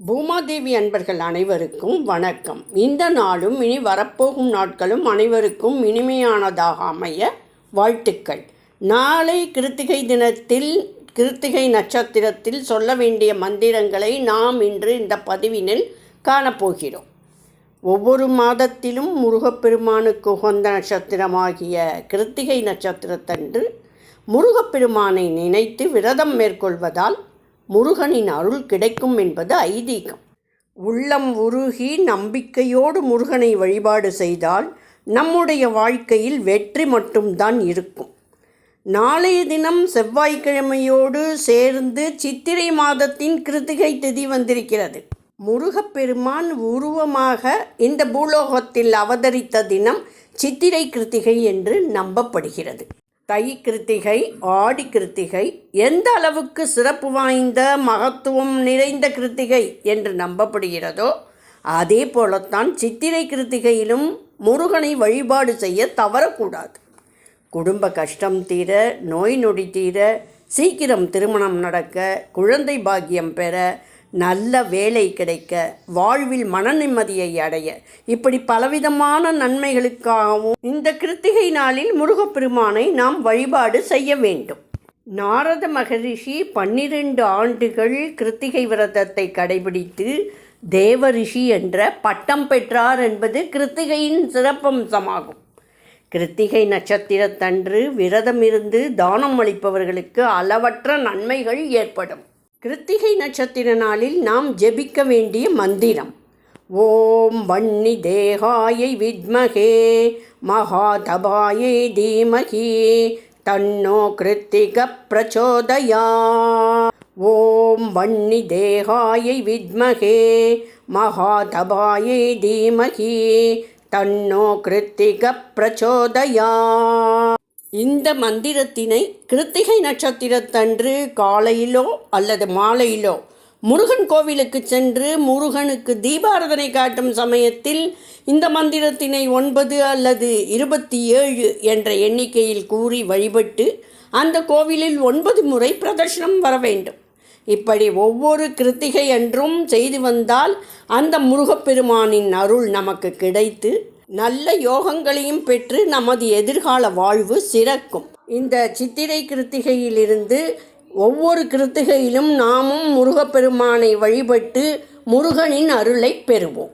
பூமாதேவி அன்பர்கள் அனைவருக்கும் வணக்கம். இந்த நாளும் இனி வரப்போகும் நாட்களும் அனைவருக்கும் இனிமையானதாக அமைய வாழ்த்துக்கள். நாளை கிருத்திகை தினத்தில் கிருத்திகை நட்சத்திரத்தில் சொல்ல வேண்டிய மந்திரங்களை நாம் இன்று இந்த பதிவினில் காணப்போகிறோம். ஒவ்வொரு மாதத்திலும் முருகப்பெருமானுக்கு உகந்த நட்சத்திரமாகிய கிருத்திகை நட்சத்திரத்தன்று முருகப்பெருமானை நினைத்து விரதம் மேற்கொள்வதால் முருகனின் அருள் கிடைக்கும் என்பது ஐதீகம். உள்ளம் உருகி நம்பிக்கையோடு முருகனை வழிபாடு செய்தால் நம்முடைய வாழ்க்கையில் வெற்றி மட்டும்தான் இருக்கும். நாளைய தினம் செவ்வாய்க்கிழமையோடு சேர்ந்து சித்திரை மாதத்தின் கிருத்திகை திதி வந்திருக்கிறது. முருகப்பெருமான் உருவமாக இந்த பூலோகத்தில் அவதரித்த தினம் சித்திரை கிருத்திகை என்று நம்பப்படுகிறது. தை கிருத்திகை ஆடி கிருத்திகை எந்த அளவுக்கு சிறப்பு வாய்ந்த மகத்துவம் நிறைந்த கிருத்திகை என்று நம்பப்படுகிறதோ அதே போலத்தான் சித்திரை கிருத்திகையிலும் முருகனை வழிபாடு செய்ய தவறக்கூடாது. குடும்ப கஷ்டம் தீர நோய் நொடி தீர சீக்கிரம் திருமணம் நடக்க குழந்தை பாக்கியம் பெற நல்ல வேலை கிடைக்க வாழ்வில் மன நிம்மதியை அடைய இப்படி பலவிதமான நன்மைகளுக்காகவும் இந்த கிருத்திகை நாளில் முருகப்பெருமானை நாம் வழிபாடு செய்ய வேண்டும். நாரத மகரிஷி பன்னிரண்டு ஆண்டுகள் கிருத்திகை விரதத்தை கடைபிடித்து தேவரிஷி என்ற பட்டம் பெற்றார் என்பது கிருத்திகையின் சிறப்பம்சமாகும். கிருத்திகை நட்சத்திரத்தன்று விரதம் இருந்து தானம் அளிப்பவர்களுக்கு அளவற்ற நன்மைகள் ஏற்படும். கிருத்திகை நட்சத்திர நாளில் நாம் ஜெபிக்க வேண்டிய மந்திரம். ஓம் வன்னி தேகாயை வித்மகே மகாதபாயை தீமகி தன்னோ கிருத்திக பிரச்சோதயா. ஓம் வன்னி தேகாயை வித்மகே மகாதபாயை தீமகி தன்னோ கிருத்திக பிரச்சோதயா. இந்த மந்திரத்தினை கிருத்திகை நட்சத்திரத்தன்று காலையிலோ அல்லது மாலையிலோ முருகன் கோவிலுக்கு சென்று முருகனுக்கு தீபாரதனை காட்டும் சமயத்தில் இந்த மந்திரத்தினை ஒன்பது அல்லது இருபத்தி ஏழு என்ற எண்ணிக்கையில் கூறி வழிபட்டு அந்த கோவிலில் ஒன்பது முறை பிரதர்ஷனம் வர வேண்டும். இப்படி ஒவ்வொரு கிருத்திகை அன்றும் செய்து வந்தால் அந்த முருகப்பெருமானின் அருள் நமக்கு கிடைத்து நல்ல யோகங்களையும் பெற்று நமது எதிர்கால வாழ்வு சிறக்கும். இந்த சித்திரை கிருத்திகையிலிருந்து ஒவ்வொரு கிருத்திகையிலும் நாமும் முருகப்பெருமானை வழிபட்டு முருகனின் அருளை பெறுவோம்.